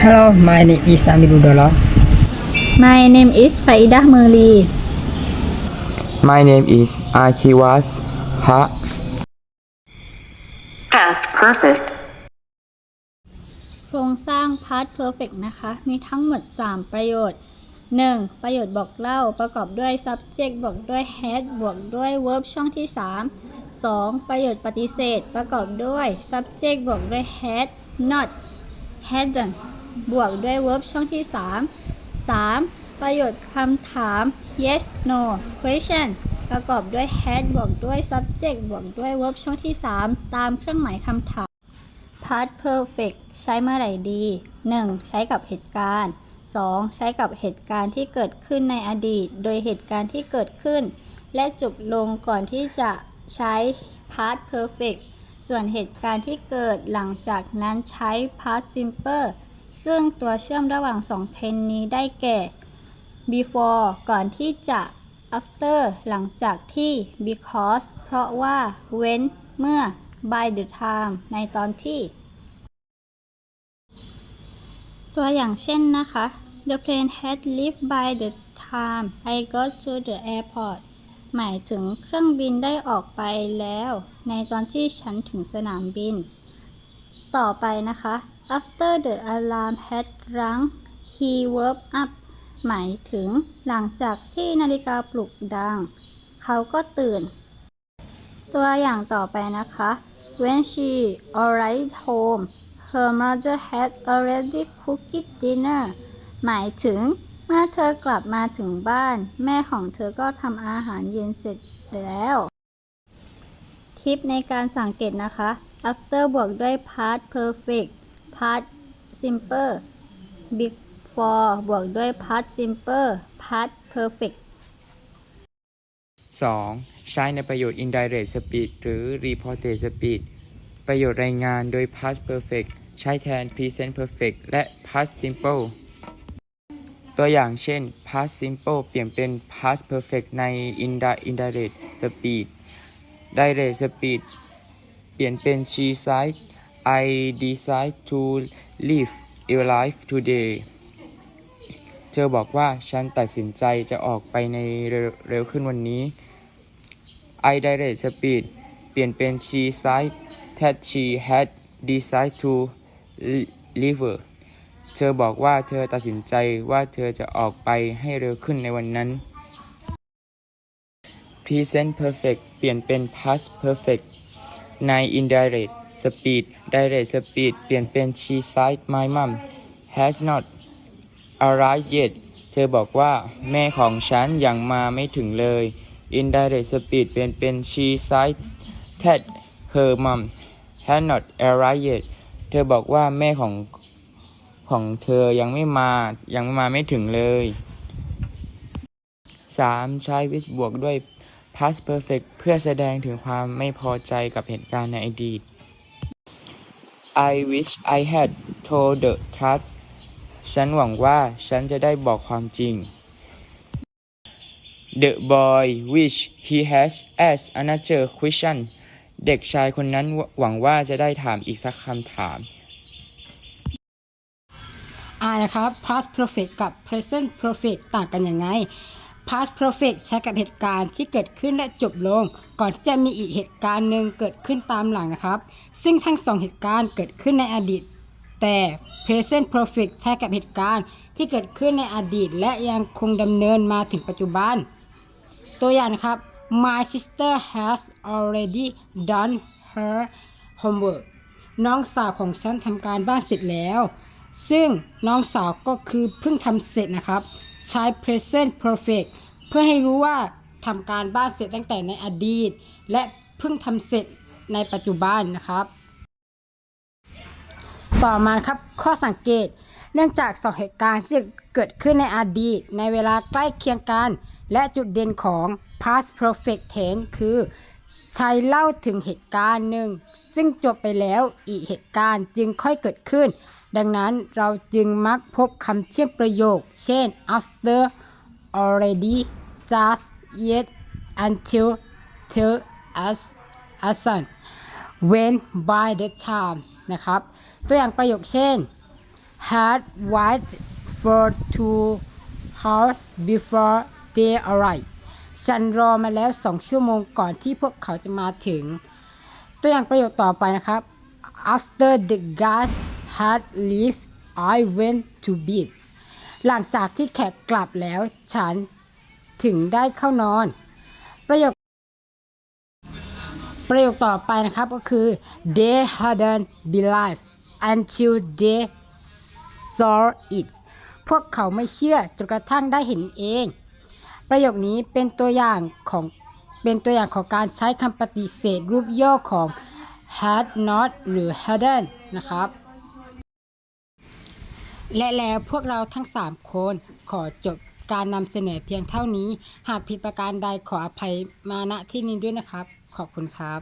Hello, my name is Amirullah. My name is Faidah Merli My name is Archivas Ha Past perfect. โครงสร้าง past perfect นะคะ มีทั้งหมด 3 ประโยชน์ 1. ประโยชน์บอกเล่าประกอบด้วย subject บวกด้วย had บวกด้วย verb ช่องที่ 3 2. ประโยชน์ปฏิเสธประกอบด้วย subject บวกด้วย had not hadn't บวกด้วย verb ช่องที่ 3 3. ประโยชน์คำถาม yes no question ประกอบด้วย had บวกด้วย subject บวกด้วย verb ช่องที่ 3 ตามเครื่องหมายคำถาม past perfect ใช้เมื่อไหร่ดี 1. ใช้กับเหตุการณ์ 2. ใช้กับเหตุการณ์ที่เกิดขึ้นในอดีต โดยเหตุการณ์ที่เกิดขึ้น และจบลงก่อนที่จะใช้ past perfect ส่วนเหตุการณ์ที่เกิดหลังจากนั้นใช้ past simple ซึ่งตัวเชื่อมระหว่างสองเทนนี้ได้แก่ before ก่อนที่จะ after หลังจากที่ because เพราะว่า when เมื่อ by the time ในตอนที่ ตัวอย่างเช่นนะคะ The plane had left by the time I got to the airport หมายถึงเครื่องบินได้ออกไปแล้ว ในตอนที่ฉันถึงสนามบิน ต่อไปนะคะ After the alarm had rung he woke up หมายถึงหลังจากที่นาฬิกาปลุกดัง เขาก็ตื่น ตัวอย่างต่อไปนะคะ When she arrived home her mother had already cooked dinner หมายถึงเมื่อเธอกลับมาถึงบ้าน แม่ของเธอก็ทำอาหารเย็นเสร็จแล้ว คลิปในการสังเกตนะคะ after บวกด้วย past perfect past simple before บวกด้วย past simple past perfect 2. ใช้ในประโยชน์ indirect speech หรือ reported speech ประโยชน์รายงานโดย past perfect ใช้แทน present perfect และ past simple ตัวอย่างเช่น past simple เปลี่ยนเป็น past perfect ใน ind indirect speech direct speech ลี่ยนเป็น she said I decide to live your life today เธอบอกว่าฉันตัดสินใจจะออกไปในเร็วขึ้นวันนี้ I direct speed เปลี่ยนเป็น she said that she had decided to leave เธอบอกว่าเธอตัดสินใจว่าเธอจะออกไปให้เร็วขึ้นในวันนั้น present perfect เปลี่ยนเป็น past perfect ใน indirect speed direct speed เปลี่ยนเป็น she said my mom has not arrived yet เธอบอกว่า แม่ของฉันยังมาไม่ถึงเลย indirect speed เปลี่ยนเป็น she said that her mom had not arrived yet เธอบอกว่าแม่ของของเธอยังไม่มายังมาไม่ถึงเลย 3. ใช้ with บวกด้วย past perfect เพื่อแสดงถึงความไม่พอใจกับเหตุการณ์ในอดีต I wish I had told the truth ฉันหวังว่าฉันจะได้บอกความจริง The boy wish he has asked another question เด็กชายคนนั้นหวังว่าจะได้ถามอีกสักคำถามอ่านะครับ past perfect กับ present perfect ต่างกันยังไง past perfect ใช้กับเหตุการณ์ที่เกิดขึ้นและจบลง ก่อนที่จะมีอีกเหตุการณ์หนึ่งเกิดขึ้นตามหลังนะครับ ซึ่งทั้งสองเหตุการณ์เกิดขึ้นในอดีต แต่ present perfect ใช้กับเหตุการณ์ที่เกิดขึ้นในอดีต และยังคงดำเนินมาถึงปัจจุบัน ตัวอย่างครับ My sister has already done her homework น้องสาวของฉันทำการบ้านเสร็จแล้ว ซึ่งน้องสาวก็คือเพิ่งทำเสร็จนะครับ ใช้ present perfect เพื่อให้รู้ว่าทำการบ้านเสร็จตั้งแต่ในอดีต และเพิ่งทำเสร็จในปัจจุบันนะครับ ต่อมาครับข้อสังเกต เนื่องจากสองเหตุการณ์ที่เกิดขึ้นในอดีต ในเวลาใกล้เคียงกัน และจุดเด่นของ past perfect tense คือใช้เล่าถึงเหตุการณ์หนึ่ง ซึ่งจบไปแล้วอีกเหตุการณ์จึงค่อยเกิดขึ้น ดังนั้นเราจึงมักพบคำเชื่อมประโยค เช่น after already just yet until till as as when by the time นะครับ ตัวอย่างประโยคเช่น had waited for two hours before they arrived ฉันรอมาแล้วสองชั่วโมงก่อนที่พวกเขาจะมาถึง ตัวอย่างประโยคต่อไปนะครับ after the guests had left I went to bed หลังจากที่แขกกลับแล้วฉัน ถึงได้เข้านอน ประโยค ประโยคต่อไปนะครับก็คือ they hadn't believed until they saw it พวกเขาไม่เชื่อจนกระทั่งได้เห็นเอง ประโยคนี้เป็นตัวอย่างของเป็นตัวอย่างของการใช้คำปฏิเสธรูปย่อของ had not หรือ hadn't นะครับ และแล้วพวกเราทั้ง 3 คนขอจบ การนำเสนอเพียงเท่านี้ หากผิดประการใดขออภัยมาณที่นี้ด้วยนะครับ ขอบคุณครับ